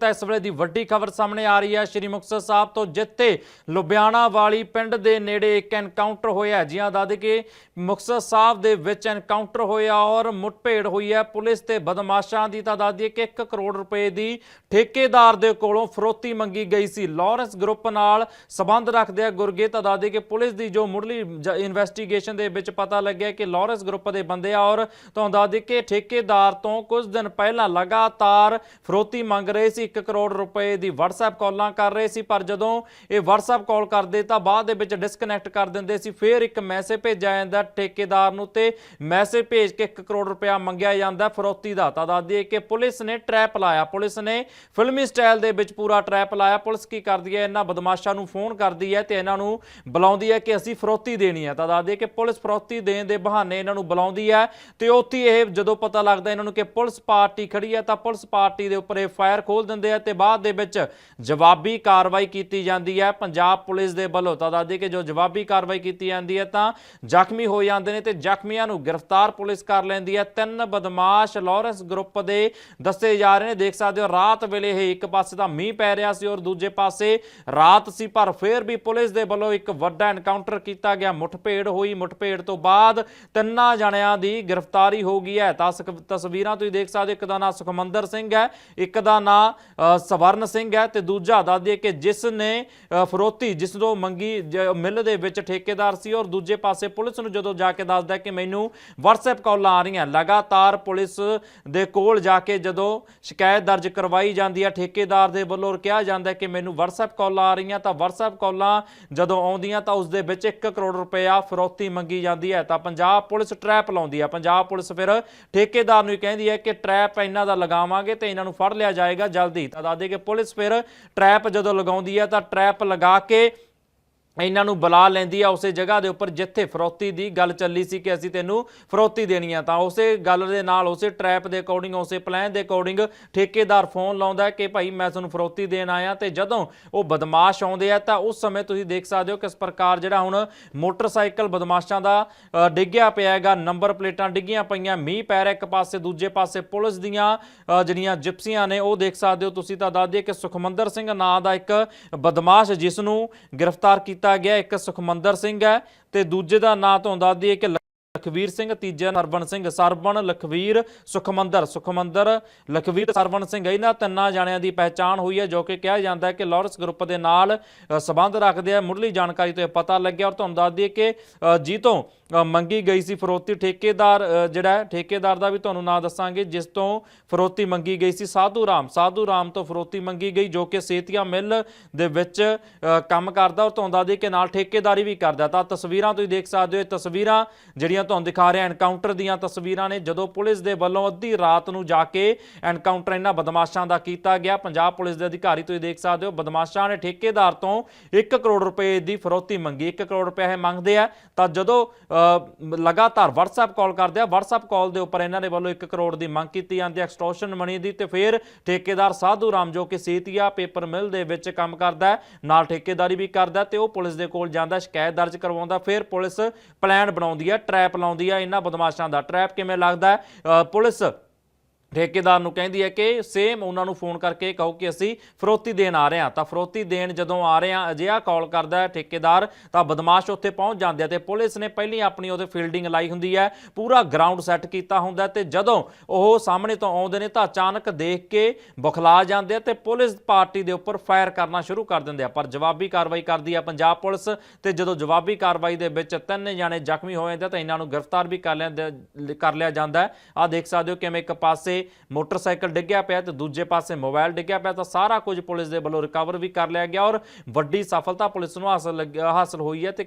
ਤਾਂ ਇਸ ਵੇਲੇ ਦੀ ਵੱਡੀ ਖਬਰ ਸਾਹਮਣੇ ਆ ਰਹੀ ਹੈ। ਸ਼੍ਰੀ ਮੁਕਤਸਰ ਸਾਹਿਬ ਤੋਂ ਜਿੱਥੇ ਲੁਬਿਆਣਾ ਵਾਲੀ ਪਿੰਡ ਦੇ ਨੇੜੇ ਇੱਕ ਐਨਕਾਊਂਟਰ ਹੋਇਆ ਜਿਹਾਂ ਦੱਸ ਕਿ ਮੁਕਤਸਰ ਸਾਹਿਬ ਦੇ ਵਿੱਚ ਐਨਕਾਊਂਟਰ ਹੋਇਆ ਔਰ ਮੁੱਠਭੇੜ ਹੋਈ ਹੈ। ਪੁਲਿਸ ਤੇ ਬਦਮਾਸ਼ਾਂ ਦੀ ਤਾਂ ਦੱਸ ਦਈਏ ਕਿ 1 ਕਰੋੜ ਰੁਪਏ ਦੀ ਠੇਕੇਦਾਰ ਦੇ ਕੋਲੋਂ ਫਰੋਤੀ ਮੰਗੀ ਗਈ ਸੀ। ਲਾਰੈਂਸ ਗਰੁੱਪ ਨਾਲ ਸਬੰਧ ਰੱਖਦੇ ਆ ਗੁਰਗੇ ਤਾਂ ਦੱਸ ਦਈਏ ਕਿ ਪੁਲਿਸ ਦੀ ਜੋ ਮੁੱਢਲੀ ਇਨਵੈਸਟੀਗੇਸ਼ਨ ਦੇ ਵਿੱਚ ਪਤਾ ਲੱਗਿਆ ਕਿ ਲਾਰੈਂਸ ਗਰੁੱਪ ਦੇ ਬੰਦੇ ਆ ਔਰ ਤੁਹਾਨੂੰ ਦੱਸ ਦਈਏ ਕਿ ਠੇਕੇਦਾਰ ਤੋਂ ਕੁਝ ਦਿਨ ਪਹਿਲਾਂ ਲਗਾਤਾਰ ਫਰੋਤੀ ਮੰਗ ਰਹੇ ਸੀ। 1 ਕਰੋੜ ਰੁਪਏ ਦੀ WhatsApp ਕਾਲਾਂ ਕਰ ਰਹੇ ਸੀ, ਪਰ ਜਦੋਂ ਇਹ WhatsApp ਕਾਲ ਕਰਦੇ ਤਾਂ ਬਾਅਦ ਦੇ ਵਿੱਚ ਡਿਸਕਨੈਕਟ ਕਰ ਦਿੰਦੇ ਸੀ, ਫਿਰ ਇੱਕ ਮੈਸੇਜ ਭੇਜਿਆ ਜਾਂਦਾ ਠੇਕੇਦਾਰ ਨੂੰ ਤੇ ਮੈਸੇਜ ਭੇਜ ਕੇ 1 ਕਰੋੜ ਰੁਪਇਆ ਮੰਗਿਆ ਜਾਂਦਾ ਫਰੋਤੀ ਦਾ। ਤਾਂ ਦੱਸਦੀ ਦਈਏ ਕਿ ਪੁਲਿਸ ਨੇ ਟ੍ਰੈਪ ਲਾਇਆ। ਪੁਲਿਸ ਨੇ ਫਿਲਮੀ ਸਟਾਈਲ ਦੇ ਵਿੱਚ ਪੂਰਾ ਟ੍ਰੈਪ ਲਾਇਆ। ਪੁਲਿਸ ਕੀ ਕਰਦੀ ਹੈ, ਇਹਨਾਂ ਬਦਮਾਸ਼ਾਂ ਨੂੰ ਫੋਨ ਕਰਦੀ ਹੈ ਤੇ ਇਹਨਾਂ ਨੂੰ ਬੁਲਾਉਂਦੀ ਹੈ ਕਿ ਅਸੀਂ ਫਰੋਤੀ ਦੇਣੀ ਹੈ। ਤਾਂ ਦੱਸਦੀ ਦਈਏ ਕਿ ਪੁਲਿਸ ਫਰੋਤੀ ਦੇਣ ਦੇ ਬਹਾਨੇ ਇਹਨਾਂ ਨੂੰ ਬੁਲਾਉਂਦੀ ਹੈ ਤੇ ਉੱਥੇ ਇਹ ਜਦੋਂ ਪਤਾ ਲੱਗਦਾ ਇਹਨਾਂ ਨੂੰ ਕਿ ਪੁਲਿਸ ਪਾਰਟੀ ਖੜੀ ਹੈ, ਤਾਂ ਪੁਲਿਸ ਪਾਰਟੀ ਦੇ ਉੱਪਰ ਇਹ ਫਾਇਰ ਖੋਲ ਦਿੰਦੇ ਆ ਤੇ ਬਾਅਦ ਦੇ ਵਿੱਚ ਜਵਾਬੀ ਕਾਰਵਾਈ ਕੀਤੀ ਜਾਂਦੀ ਹੈ। ਪੰਜਾਬ ਪੁਲਿਸ ਦੇ ਵੱਲੋਂ ਤਾਂ ਦੱਸ ਕਿ ਜੋ ਜਵਾਬੀ ਕਾਰਵਾਈ ਕੀਤੀ ਜਾਂਦੀ ਹੈ ਤਾਂ ਜ਼ਖਮੀ ਹੋ ਜਾਂਦੇ ਨੇ ਤੇ ਜ਼ਖਮੀਆਂ ਨੂੰ ਗ੍ਰਿਫਤਾਰ ਪੁਲਿਸ ਕਰ ਲੈਂਦੀ ਹੈ। ਤਿੰਨ ਬਦਮਾਸ਼ ਲਾਰੈਂਸ ਗਰੁੱਪ ਦੇ ਦੱਸੇ ਜਾ ਰਹੇ ਨੇ। ਦੇਖ ਸਕਦੇ ਹੋ, ਰਾਤ ਵੇਲੇ ਇਹ ਇੱਕ ਪਾਸੇ ਤਾਂ ਮੀਂਹ ਪੈ ਰਿਹਾ ਸੀ ਔਰ ਦੂਜੇ ਪਾਸੇ ਰਾਤ ਸੀ, ਪਰ ਫਿਰ ਵੀ ਪੁਲਿਸ ਦੇ ਵੱਲੋਂ ਇੱਕ ਵੱਡਾ ਐਨਕਾਊਂਟਰ ਕੀਤਾ ਗਿਆ। ਮੁੱਠਭੇੜ ਹੋਈ। ਮੁੱਠਭੇੜ ਤੋਂ ਬਾਅਦ ਤਿੰਨਾਂ ਜਣਿਆਂ ਦੀ ਗ੍ਰਿਫਤਾਰੀ ਹੋ ਗਈ ਹੈ। ਤਾਂ ਸਕ- ਤਸਵੀਰਾਂ ਤੁਸੀਂ ਦੇਖ ਸਕਦੇ ਹੋ, ਇੱਕ ਦਾ ਨਾਮ ਸੁਖਮੰਦਰ ਸਿੰਘ ਹੈ, ਇੱਕ ਦਾ ਨਾਮ ਸਵਰਨ ਸਿੰਘ ਹੈ ਤੇ ਦੂਜਾ ਦੱਸ ਦਈਏ ਕਿ ਜਿਸ ਨੇ ਫਰੋਤੀ ਜਿਸ ਤੋਂ ਮੰਗੀ ਜ- ਮਿੱਲ ਦੇ ਵਿੱਚ ਠੇਕੇਦਾਰ ਸੀ ਔਰ ਦੂਜੇ ਪਾਸੇ ਪੁਲਿਸ ਨੂੰ ਜਦੋਂ ਜਾ ਕੇ ਦੱਸਦਾ ਕਿ ਮੈਨੂੰ WhatsApp ਕਾਲਾਂ ਆ ਰਹੀਆਂ, ਲਗਾਤਾਰ ਪੁਲਿਸ ਦੇ ਕੋਲ ਜਾ ਕੇ ਜਦੋਂ ਸ਼ਿਕਾਇਤ ਦਰਜ ਕਰਵਾਈ ਜਾਂਦੀ ਹੈ, ਠੇਕੇਦਾਰ ਦੇ ਵੱਲੋਂ ਔਰ ਕਿਹਾ ਜਾਂਦਾ ਕਿ ਮੈਨੂੰ WhatsApp ਕਾਲਾਂ ਆ ਰਹੀਆਂ, ਤਾਂ WhatsApp ਕਾਲਾਂ ਜਦੋਂ ਆਉਂਦੀਆਂ ਤਾਂ ਉਸ ਦੇ ਵਿੱਚ 1 ਕਰੋੜ ਰੁਪਇਆ ਫਰੋਤੀ ਮੰਗੀ ਜਾਂਦੀ ਹੈ, ਤਾਂ ਪੰਜਾਬ ਪੁਲਿਸ ਟ੍ਰੈਪ ਲਾਉਂਦੀ ਹੈ। ਪੰਜਾਬ ਪੁਲਿਸ ਫਿਰ ਠੇਕੇਦਾਰ ਨੂੰ ਹੀ ਕਹਿੰਦੀ ਹੈ ਕਿ ਟ੍ਰੈਪ ਇਹਨਾਂ ਦਾ ਲਗਾਵਾਂਗੇ ਤੇ ਇਹਨਾਂ ਨੂੰ ਫੜ ਲਿਆ ਜਾਏਗਾ ਜਲਦੀ। ਤਾਂ ਦੱਸਦੇ ਕਿ ਪੁਲਿਸ ਫਿਰ ਟ੍ਰੈਪ ਜਦੋਂ ਲਗਾਉਂਦੀ ਹੈ ਤਾਂ ਟ੍ਰੈਪ ਲਗਾ ਕੇ ਇਹਨਾਂ ਨੂੰ ਬੁਲਾ ਲੈਂਦੀ ਆ ਉਸੇ ਜਗ੍ਹਾ ਦੇ ਉੱਪਰ ਜਿੱਥੇ ਫਰੋਤੀ ਦੀ ਗੱਲ ਚੱਲੀ ਸੀ ਕਿ ਅਸੀਂ ਤੈਨੂੰ ਫਰੋਤੀ ਦੇਣੀ ਆ। ਤਾਂ ਉਸੇ ਗੱਲ ਦੇ ਨਾਲ, ਉਸੇ ਟ੍ਰੈਪ ਦੇ ਅਕੋਰਡਿੰਗ ਉਸੇ ਪਲਾਨ ਦੇ ਅਕੋਰਡਿੰਗ ਠੇਕੇਦਾਰ ਫੋਨ ਲਾਉਂਦਾ ਕਿ ਭਾਈ ਮੈਂ ਤੁਹਾਨੂੰ ਫਰੋਤੀ ਦੇਣ ਆਇਆ ਤੇ ਜਦੋਂ ਉਹ ਬਦਮਾਸ਼ ਆਉਂਦੇ ਆ ਤਾਂ ਉਸ ਸਮੇਂ ਤੁਸੀਂ ਦੇਖ ਸਕਦੇ ਹੋ ਕਿਸ ਪ੍ਰਕਾਰ ਜਿਹੜਾ ਹੁਣ ਮੋਟਰਸਾਈਕਲ ਬਦਮਾਸ਼ਾਂ ਦਾ ਡਿੱਗਿਆ ਪਿਆ ਹੈਗਾ। ਨੰਬਰ ਪਲੇਟਾਂ ਡਿੱਗੀਆਂ ਪਈਆਂ, ਮੀਂਹ ਪੈ ਰਿਹਾ ਇੱਕ ਪਾਸੇ, ਦੂਜੇ ਪਾਸੇ ਪੁਲਿਸ ਦੀਆਂ ਜਿਹੜੀਆਂ ਜਿਪਸੀਆਂ ਨੇ ਉਹ ਦੇਖ ਸਕਦੇ ਹੋ। ਤੁਸੀਂ ਤਾਂ ਦੱਸ ਦਈਏ ਕਿ ਸੁਖਮੰਦਰ ਸਿੰਘ ਨਾਂ ਦਾ ਇੱਕ ਬਦਮਾਸ਼ ਜਿਸ ਨੂੰ ਗ੍ਰਿਫਤਾਰ ਕੀਤਾ ਗਿਆ ਇੱਕ ਸੁਖਮੰਦਰ ਸਿੰਘ ਹੈ ਤੇ ਦੂਜੇ ਦਾ ਨਾਂ ਤੋਂ ਦੱਸ ਦਈਏ ਕਿ ਲਖਵੀਰ ਸਿੰਘ ਤੀਜਾ ਸਰਵਣ ਸਿੰਘ ਸਰਵਣ ਲਖਵੀਰ ਸੁਖਮੰਦਰ ਸੁਖਮੰਦਰ ਲਖਵੀਰ ਸਰਵਣ ਸਿੰਘ। ਇਹਨਾਂ ਤਿੰਨਾਂ ਜਾਣਿਆਂ ਦੀ ਪਹਿਚਾਣ ਹੋਈ ਹੈ ਜੋ ਕਿ ਕਿਹਾ ਜਾਂਦਾ ਹੈ ਕਿ ਲਾਰੈਂਸ ਗਰੁੱਪ ਦੇ ਨਾਲ ਅ, ਸੰਬੰਧ ਰੱਖਦੇ ਆ। ਮੁੱਢਲੀ ਜਾਣਕਾਰੀ ਤੋਂ ਇਹ ਪਤਾ ਲੱਗਿਆ ਔਰ ਤੁਹਾਨੂੰ ਦੱਸ ਦਈਏ ਕਿ ਅ, ਜੀ ਤੋਂ ਮੰਗੀ ਗਈ ਸੀ ਫਰੋਤੀ ਠੇਕੇਦਾਰ ਜਿਹੜਾ ਹੈ, ਠੇਕੇਦਾਰ ਦਾ ਵੀ ਤੁਹਾਨੂੰ ਨਾਂ ਦੱਸਾਂਗੇ ਜਿਸ ਤੋਂ ਫਰੋਤੀ ਮੰਗੀ ਗਈ ਸੀ। ਸਾਧੂ ਰਾਮ ਸਾਧੂ ਰਾਮ ਤੋਂ ਫਰੋਤੀ ਮੰਗੀ ਗਈ ਜੋ ਕਿ ਸੇਤੀਆ ਮਿੱਲ ਦੇ ਵਿੱਚ ਕੰਮ ਕਰਦਾ ਔਰ ਤੁਹਾਨੂੰ ਦੱਸ ਦਈਏ ਕਿ ਨਾਲ ਠੇਕੇਦਾਰੀ ਵੀ ਕਰਦਾ। ਤਾਂ ਤਸਵੀਰਾਂ ਤੁਸੀਂ ਦੇਖ ਸਕਦੇ ਹੋ ਇਹ ਤਸਵੀਰਾਂ ਜਿਹੜੀਆਂ ਤੁਹਾਨੂੰ ਦਿਖਾ ਰਿਹਾ। ਐਨਕਾਊਂਟਰ ਦੀਆਂ ਤਸਵੀਰਾਂ ਨੇ ਜਦੋਂ ਪੁਲਿਸ ਦੇ ਵੱਲੋਂ ਅੱਧੀ ਰਾਤ ਨੂੰ ਜਾ ਕੇ ਐਨਕਾਊਂਟਰ ਇਹਨਾਂ ਬਦਮਾਸ਼ਾਂ ਦਾ ਕੀਤਾ ਗਿਆ। ਪੰਜਾਬ ਪੁਲਿਸ ਦੇ ਅਧਿਕਾਰੀ ਤੁਸੀਂ ਦੇਖ ਸਕਦੇ ਹੋ, ਬਦਮਾਸ਼ਾਂ ਨੇ ਠੇਕੇਦਾਰ ਤੋਂ 1 ਕਰੋੜ ਰੁਪਏ ਦੀ ਫਰੋਤੀ ਮੰਗੀ। 1 ਕਰੋੜ ਰੁਪਏ ਇਹ ਮੰਗਦੇ ਆ। ਤਾਂ ਜਦੋਂ ਲਗਾਤਾਰ WhatsApp ਕਾਲ ਕਰਦੇ ਆ, WhatsApp ਕਾਲ ਦੇ ਉੱਪਰ ਇਹਨਾਂ ਦੇ ਵੱਲੋਂ 1 ਕਰੋੜ ਦੀ ਮੰਗ ਕੀਤੀ ਜਾਂਦੀ ਹੈ ਐਕਸਟੋਰਸ਼ਨ ਮਨੀ ਦੀ ਤੇ ਫਿਰ ਠੇਕੇਦਾਰ ਸਾਧੂ ਰਾਮ ਜੋ ਕਿ ਸੀਤੀਆ ਪੇਪਰ ਮਿਲ ਦੇ ਵਿੱਚ ਕੰਮ ਕਰਦਾ ਨਾਲ ਠੇਕੇਦਾਰੀ ਵੀ ਕਰਦਾ ਤੇ ਉਹ ਪੁਲਿਸ ਦੇ ਕੋਲ ਜਾਂਦਾ ਸ਼ਿਕਾਇਤ ਦਰਜ ਕਰਵਾਉਂਦਾ ਫਿਰ ਪੁਲਿਸ ਪਲਾਨ ਬਣਾਉਂਦੀ ਹੈ ਟ੍ਰੈਪ ਲਾਉਂਦੀ ਹੈ ਇਹਨਾਂ ਬਦਮਾਸ਼ਾਂ ਦਾ ਟ੍ਰੈਪ ਕਿਵੇਂ ਲੱਗਦਾ ਹੈ? ਪੁਲਿਸ ਠੇਕੇਦਾਰ ਨੂੰ ਕਹਿੰਦੀ ਹੈ ਕਿ ਸੇਮ ਉਹਨਾਂ ਨੂੰ ਫੋਨ ਕਰਕੇ ਕਹੋ ਕਿ ਅਸੀਂ ਫਰੋਤੀ ਦੇਣ ਆ ਰਹੇ ਹਾਂ। ਤਾਂ ਫਰੋਤੀ ਦੇਣ ਜਦੋਂ ਆ ਰਹੇ ਹਾਂ, ਅਜਿਹਾ ਕਾਲ ਕਰਦਾ ਹੈ ਠੇਕੇਦਾਰ, ਤਾਂ ਬਦਮਾਸ਼ ਉੱਥੇ ਪਹੁੰਚ ਜਾਂਦੇ ਆ ਤੇ ਪੁਲਿਸ ਨੇ ਪਹਿਲੀ ਆਪਣੀ ਉਹਦੇ ਫੀਲਡਿੰਗ ਲਾਈ ਹੁੰਦੀ ਹੈ, ਪੂਰਾ ਗਰਾਊਂਡ ਸੈੱਟ ਕੀਤਾ ਹੁੰਦਾ ਹੈ ਤੇ ਜਦੋਂ ਉਹ ਸਾਹਮਣੇ ਤੋਂ ਆਉਂਦੇ ਨੇ ਤਾਂ ਅਚਾਨਕ ਦੇਖ ਕੇ ਬੁਖਲਾ ਜਾਂਦੇ ਆ ਤੇ ਪੁਲਿਸ ਪਾਰਟੀ ਦੇ ਉੱਪਰ ਫਾਇਰ ਕਰਨਾ ਸ਼ੁਰੂ ਕਰ ਦਿੰਦੇ ਆ। ਪਰ ਜਵਾਬੀ ਕਾਰਵਾਈ ਕਰਦੀ ਆ ਪੰਜਾਬ ਪੁਲਿਸ ਤੇ ਜਦੋਂ ਜਵਾਬੀ ਕਾਰਵਾਈ ਦੇ ਵਿੱਚ ਤਿੰਨ ਜਾਣੇ ਜ਼ਖਮੀ ਹੋਏ ਜਾਂਦੇ ਆ ਤਾਂ ਇਹਨਾਂ ਨੂੰ ਗ੍ਰਿਫਤਾਰ ਵੀ ਕਰ ਲਿਆ ਕਰ ਲਿਆ ਜਾਂਦਾ ਹੈ। ਆ ਦੇਖ ਸਕਦੇ ਹੋ ਕਿਵੇਂ ਇੱਕ ਪਾਸੇ ਮੋਟਰਸਾਈਕਲ ਡਿੱਗਿਆ ਪਿਆ ਤੇ ਦੂਜੇ ਪਾਸੇ ਮੋਬਾਈਲ ਡਿੱਗਿਆ ਪਿਆ ਤਾਂ ਸਾਰਾ ਕੁਝ ਪੁਲਿਸ ਦੇ ਵੱਲੋਂ ਰਿਕਵਰ ਵੀ ਕਰ ਲਿਆ ਗਿਆ ਔਰ ਵੱਡੀ ਸਫਲਤਾ ਪੁਲਿਸ ਨੂੰ ਹਾਸਲ ਹਾਸਲ ਹੋਈ ਹੈ ਤੇ